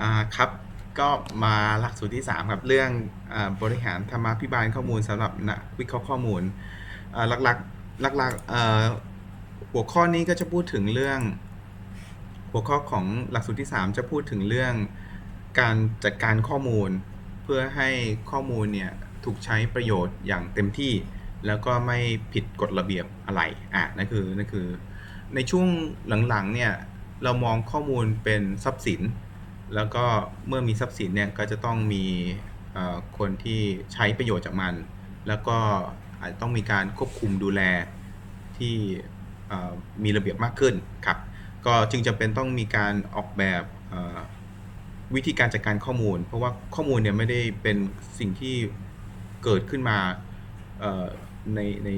อ่าครับก็มาหลักสูตรที่ 3 ครับ เรื่องอบริหารธรรมาภิบาลข้อมูลสำหรับนักวิเคราะห์ข้อมูลหลักๆหลักๆหัวข้อนี้ก็จะพูดถึงเรื่อง หัวข้อของหลักสูตรที่ 3 จะพูดถึงเรื่องการจัดการข้อมูล เพื่อให้ข้อมูลเนี่ยถูกใช้ประโยชน์อย่างเต็มที่ แล้วก็ไม่ผิดกฎระเบียบอะไรอะนั่นคือนั่นคือ ในช่วงหลังๆเนี่ยเรามองข้อมูลเป็นทรัพย์สิน แล้วก็เมื่อมีทรัพย์สินเนี่ยก็จะต้องมีคนที่ใช้ประโยชน์จากมัน แล้วก็อาจจะต้องมีการควบคุมดูแลที่มีระเบียบมากขึ้นครับก็จึงจำเป็นต้องมีการออกแบบวิธีการจัดการข้อมูล เพราะว่าข้อมูลเนี่ยไม่ได้เป็นสิ่งที่เกิดขึ้นมาในใน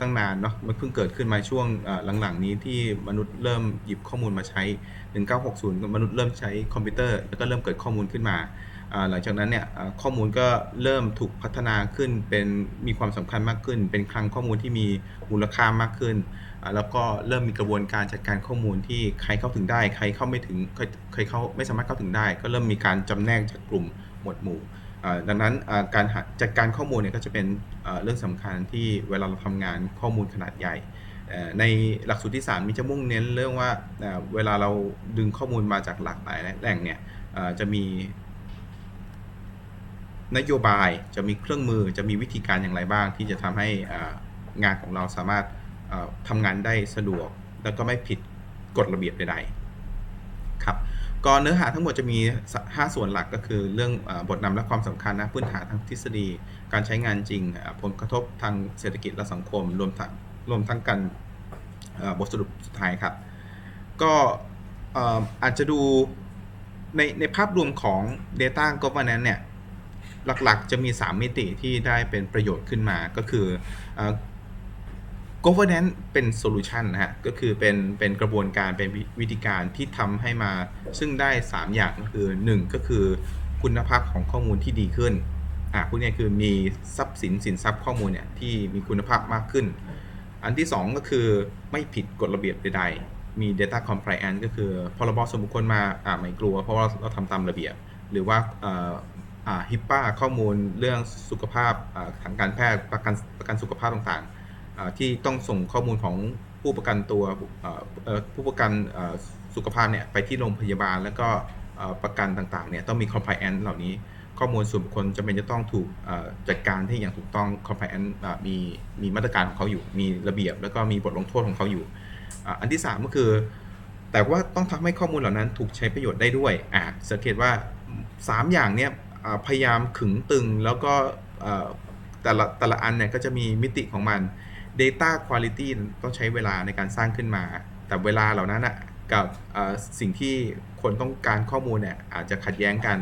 ตั้งนานเนาะมันเพิ่งเกิดขึ้นมาช่วงหลังๆ นี้ที่มนุษย์เริ่มหยิบข้อมูลมาใช้ 1960 มนุษย์เริ่มใช้คอมพิวเตอร์ แล้วก็เริ่มเกิดข้อมูลขึ้นมา หลังจากนั้นเนี่ยข้อมูลก็เริ่มถูกพัฒนาขึ้นเป็นมีความสำคัญมากขึ้น เป็นคลังข้อมูลที่มีมูลค่ามากขึ้น แล้วก็เริ่มมีกระบวนการจัดการข้อมูลที่ใครเข้าถึงได้ ใครเข้าไม่ถึงใครเข้าไม่สามารถเข้าถึงได้ ก็เริ่มมีการจำแนกจากกลุ่มหมวดหมู่ ดังนั้นการจัดการข้อมูลเนี่ยก็จะเป็นเรื่องสำคัญที่เวลาเราทำงานข้อมูลขนาดใหญ่ ในหลักสูตรที่ 3 มีจะมุ่งเน้นเรื่องว่าเวลาเราดึงข้อมูลมาจากหลากหลายแหล่งเนี่ยจะมีนโยบายจะมีเครื่องมือจะมีวิธีการอย่างไรบ้าง ที่จะทำให้งานของเราสามารถอ่าทำงานได้สะดวก แล้วก็ไม่ผิดกฎระเบียบใดๆครับ ก็เนื้อหาทั้งหมดจะมี 5 ส่วนหลักก็คือเรื่องบทนำและความสำคัญนะพื้นฐานทางทฤษฎี การใช้งานจริง ผลกระทบทางเศรษฐกิจและสังคม รวมทั้งรวมทั้งการบทสรุปสุดท้ายครับ ก็อาจจะดูในในภาพรวมของ Data Governance เนี่ยหลักๆ จะมี 3 มิติที่ได้เป็นประโยชน์ขึ้นมาก็คืออ governance เป็น solution นะฮะ ก็คือเป็นเป็นกระบวนการเป็นวิธีการที่ทำให้มา ซึ่งได้ 3 อย่างก็คือ 1 ก็คือคุณภาพของข้อมูลที่ดีขึ้น อะพวกเนี้ยคือมีทรัพย์สินสินทรัพย์ข้อมูลเนี่ยที่มีคุณภาพมากขึ้น อันที่ 2 ก็คือไม่ผิดกฎระเบียบใดๆ มี data compliance ก็คือพรบส่วนบุคคลมา อ่าไม่กลัว เพราะว่าเราทำตามระเบียบ หรือว่าอ่าอ่าฮิปป้าข้อมูลเรื่องสุขภาพอ่าทางการแพทย์ประกันประกันสุขภาพต่างๆ ที่ต้องส่งข้อมูลของผู้ประกันตัวผู้ประกันสุขภาพเนี่ยไปที่โรงพยาบาล แล้วก็ประกันต่างๆเนี่ยต้องมี compliance เหล่านี้ ข้อมูลส่วนบุคคลจำเป็นจะต้องถูกจัดการที่อย่างถูกต้อง compliance มีมีมาตรการของเขาอยู่ มีระเบียบ แล้วก็มีบทลงโทษของเขาอยู่ อันที่ 3 ก็คือ แต่ว่าต้องทำให้ข้อมูลเหล่านั้นถูกใช้ประโยชน์ได้ด้วยอ่าสังเกตว่า 3 อย่างเนี้ยพยายามขึงตึงแล้วก็แต่ละแต่ละอันเนี่ยก็จะมีมิติของมัน Data Quality ต้องใช้เวลาในการสร้างขึ้นมา แต่เวลาเหล่านั้นอะกับสิ่งที่คนต้องการข้อมูลเนี่ยอาจจะขัดแย้งกัน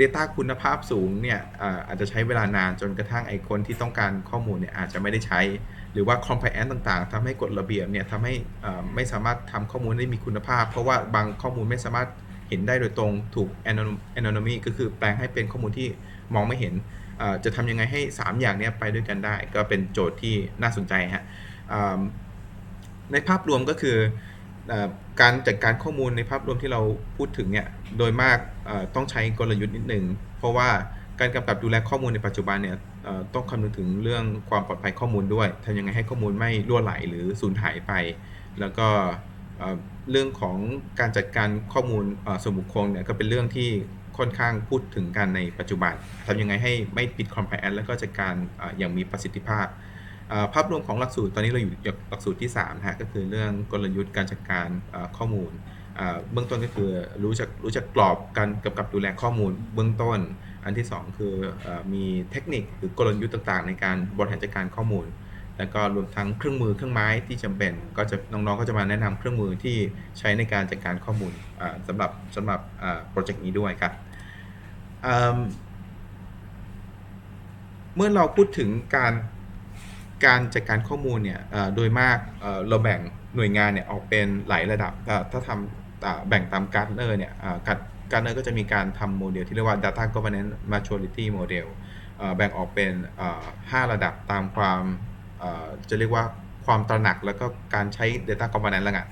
Data คุณภาพสูงเนี่ยอาจจะใช้เวลานานจนกระทั่งไอ้คนที่ต้องการข้อมูลเนี่ยอาจจะไม่ได้ใช้ หรือว่า compliance ต่างๆทำให้กฎระเบียบเนี่ยทำให้ไม่สามารถทำข้อมูลได้มีคุณภาพ เพราะว่าบางข้อมูลไม่สามารถ เห็นได้โดยตรงถูก anon- anonymity ก็คือแปลงให้เป็นข้อมูลที่มองไม่เห็น จะทำยังไงให้ 3 อย่างนี้ไปด้วยกันได้ ก็เป็นโจทย์ที่น่าสนใจฮะในภาพรวมก็คืออการจัดการข้อมูลในภาพรวมที่เราพูดถึงเนี่ยโดยมากต้องใช้กลยุทธ์นิดหนึ่งเพราะว่าการกำกับดูแลข้อมูลในปัจจุบันเนี่ยต้องคำนึงถึงเรื่องความปลอดภัยข้อมูลด้วยทำยังไงให้ข้อมูลไม่ล่วไหลหรือสูญหายไป แล้วก็ เรื่องของการจัดการข้อมูลส่วนบุคคลเนี่ยก็เป็นเรื่องที่ค่อนข้างพูดถึงกันในปัจจุบันทำยังไงให้ไม่ปิด compliance แล้วก็จัดการออย่างมีประสิทธิภาพ ภาพรวมของหลักสูตรตอนนี้เราอยู่หลักสูตรที่3นะฮะก็คือเรื่องกลยุทธ์การจัดการข้อมูลเบื้องต้นก็คือรู้จักรู้จักกรอบการกำกับดูแลข้อมูลเบื้องต้น อันที่ 2 คืออมีเทคนิคหรือกลยุทธ์ต่างๆ ในการบริหารจัดการข้อมูล แล้วก็รวมทั้งเครื่องมือเครื่องไม้ที่จำเป็น ก็จะน้องๆก็จะมาแนะนำเครื่องมือที่ใช้ในการจัดการข้อมูลอ่าสำหรับสำหรับโปรเจกต์นี้ด้วยครับเมื่อเราพูดถึงการการจัดการข้อมูลเนี่ยโดยมากเเราแบ่งหน่วยงานเนี่ยออกเป็นหลายระดับ ถ้าทำแบ่งตามการ์ดเนอร์เนี่ยการ์ดเนอร์ก็จะมีการทำโมเดลที่เรียกว่า data governance maturity model แบ่งออกเป็นเอ่อห้าระดับตามความ จะเรียกว่าความตระหนักแล้วก็การใช้ Data Governance แล้วกัน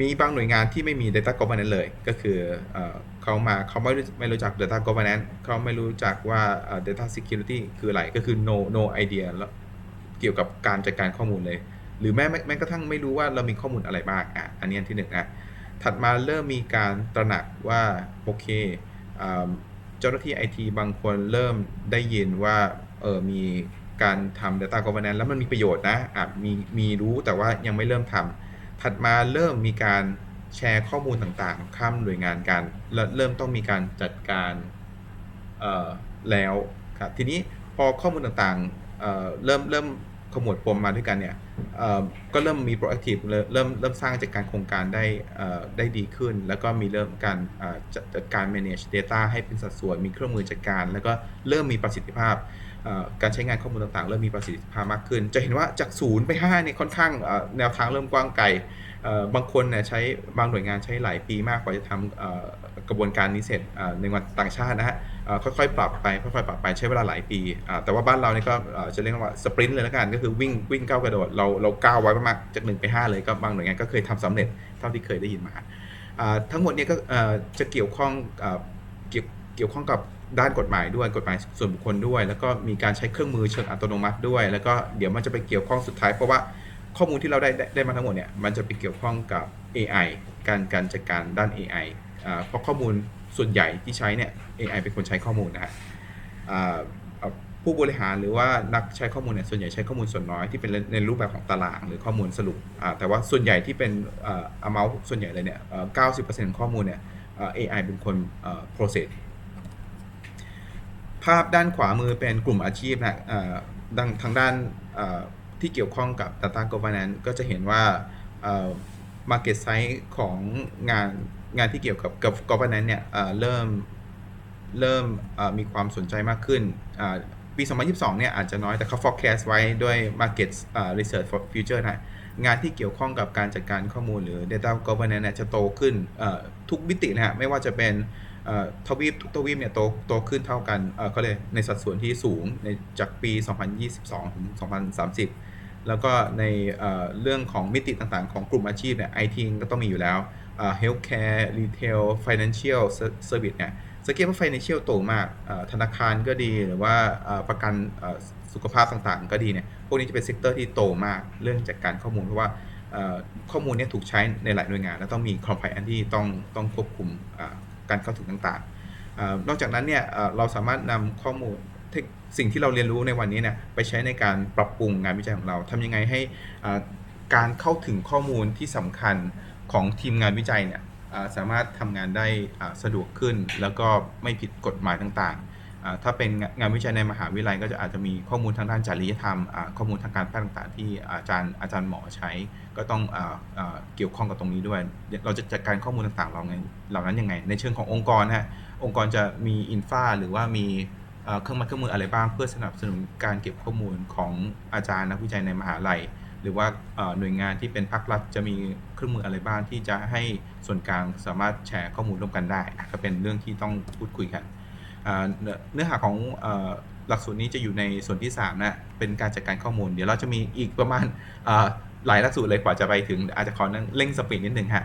มีบางหน่วยงานที่ไม่มี Data Governance เลย ก็คือเอเขามาเขาไม่รู้ไม่รู้จัก Data Governance เขาไม่รู้จักว่าเอ่อ Data Security คืออะไร ก็คือ no no idea แล้วเกี่ยวกับการจัดการข้อมูลเลย หรือแม้แม้กระทั่งไม่รู้ว่าเรามีข้อมูลอะไรบ้างอะอันนี้อันที่หนึ่งอะถัดมาเริ่มมีการตระหนักว่าโอเคเจ้าหน้าที่ไอทีบางคนเริ่มได้ยินว่าเออมี การทำ Data Governance แล้วมันมีประโยชน์นะอะมีมีรู้แต่ว่ายังไม่เริ่มทำถัดมาเริ่มมีการแชร์ข้อมูลต่างๆ ข้ามหน่วยงานกันแล้วเริ่มต้องมีการจัดการแล้วครับทีนี้พอข้อมูลต่างๆเเริ่มเริ่มขมวดปมมาด้วยกันเนี่ยก็เริ่มมี proactive เริ่มเริ่มสร้างจัดการโครงการได้ได้ดีขึ้น แล้วก็มีเริ่มการจัดการ manage data ให้เป็นสัดส่วน มีเครื่องมือจัดการ แล้วก็เริ่มมีประสิทธิภาพ การใช้งานข้อมูลต่างๆ เริ่มมีประสิทธิภาพมากขึ้น จะเห็นว่าจากศูนย์ไป5เนี่ยค่อนข้างแนวทางเริ่มกว้างไกลบางคนเนี่ยใช้บางหน่วยงานใช้หลายปีมากกว่าจะทำเอ่อกระบวนการนี้เสร็จในวันต่างชาตินะฮะค่อยๆปรับไปค่อยๆปรับไปใช้เวลาหลายปี แต่ว่าบ้านเราเนี่ยก็จะเรียกว่าสปรินต์เลยล้วกันก็คือวิ่งวิ่งก้าวกระโดดเราเราก้าวไว้มากๆจาก1ไป5เลยก็บางหน่วยงานก็เคยทำสำเร็จเท่าที่เคยได้ยินมาทั้งหมดเนี่ยก็จะเกี่ยวข้องเกี่ยว เกี่ยวข้องกับด้านกฎหมายด้วยกฎหมายส่วนบุคคลด้วย แล้วก็มีการใช้เครื่องมือเชิงอัตโนมัติด้วย แล้วก็เดี๋ยวมันจะไปเกี่ยวข้องสุดท้ายเพราะว่าข้อมูลที่เราได้ได้ได้มาทั้งหมดเนี่ยมันจะไปเกี่ยวข้องกับ AI การการจัดการด้าน AI อ่าเพราะข้อมูลส่วนใหญ่ที่ใช้เนี่ย AI เป็นคนใช้ข้อมูลนะฮะผู้บริหารหรือว่านักใช้ข้อมูลเนี่ยส่วนใหญ่ใช้ข้อมูลส่วนน้อยที่เป็นในรูปแบบของตารางหรือข้อมูลสรุปแต่ว่าส่วนใหญ่ที่เป็นอ่า amount ส่วนใหญ่เลยเนี่ยเอ่อ90%ของข้อมูลเนี่ยอ่า AI เป็นคน process ภาพด้านขวามือเป็นกลุ่มอาชีพนะดังทางด้านที่เกี่ยวข้องกับ Data Governance ก็จะเห็นว่า Market Size ของงานงานที่เกี่ยวกับกับ Governance เนี่ยเริ่มเริ่มมีความสนใจมากขึ้นปี 2022 เนี่ยอาจจะน้อยแต่เขา forecast ไว้ด้วย Market Research for Future นะงานที่เกี่ยวข้องกับการจัดการข้อมูลหรือ Data Governance เนี่ยจะโตขึ้นทุกมิตินะฮะไม่ว่าจะเป็น ทวีปทุกทวีปเนี่ยโตโตขึ้นเท่ากันเอ่อเขาเลยในสัดส่วนที่สูงในจากปี 2022 ถึง 2030 แล้วก็ในเอ่อเรื่องของมิติต่างๆ ของกลุ่มอาชีพเนี่ยไอทีก็ต้องมีอยู่แล้วเอ่อ healthcare retail financial service เนี่ยสังเกตว่า financial โตมากเอ่อธนาคารก็ดีหรือว่าเอ่อประกันเอ่อสุขภาพต่างๆ ก็ดีเนี่ยพวกนี้จะเป็นเซกเตอร์ที่โตมากเรื่องจัดการข้อมูลเพราะว่าเอ่อข้อมูลเนี่ยถูกใช้ในหลายหน่วยงาน แล้วต้องมี compliance ที่ต้องต้องควบคุม การเข้าถึงต่างๆ นอกจากนั้นเนี่ยเราสามารถนำข้อมูลสิ่งที่เราเรียนรู้ในวันนี้เนี่ยไปใช้ในการปรับปรุงงานวิจัยของเราทำยังไงให้การเข้าถึงข้อมูลที่สำคัญของทีมงานวิจัยเนี่ยสามารถทำงานได้สะดวกขึ้น แล้วก็ไม่ผิดกฎหมายต่างๆ ถ้าเป็นงานวิจัยในมหาวิทยาลัยก็จะอาจจะมีข้อมูลทางด้านจริยธรรม ข้อมูลทางการแพทย์ต่างๆ ที่อาจารย์อาจารย์หมอใช้ ก็ต้องเกี่ยวข้องกับตรงนี้ด้วย เราจะจัดการข้อมูลต่างๆเหล่านั้นเหล่านั้นยังไง ในเชิงขององค์กรฮะองค์กรจะมีอินฟาหรือว่ามีเครื่องมือเครื่องมืออะไรบ้าง เพื่อสนับสนุนการเก็บข้อมูลของอาจารย์นักวิจัยในมหาลัย หรือว่าหน่วยงานที่เป็นภาครัฐจะมีเครื่องมืออะไรบ้างที่จะให้ส่วนกลางสามารถแชร์ข้อมูลร่วมกันได้ก็เป็นเรื่องที่ต้องพูดคุยกัน เนื้อหาของหลักสูตรนี้จะอยู่ในส่วนที่3นะเป็นการจัดการข้อมูล เดี๋ยวเราจะมีอีกประมาณหลายหลักสูตรเลยกว่าจะไปถึงอาจจะขอเร่งสปีดนิดหนึ่งฮะ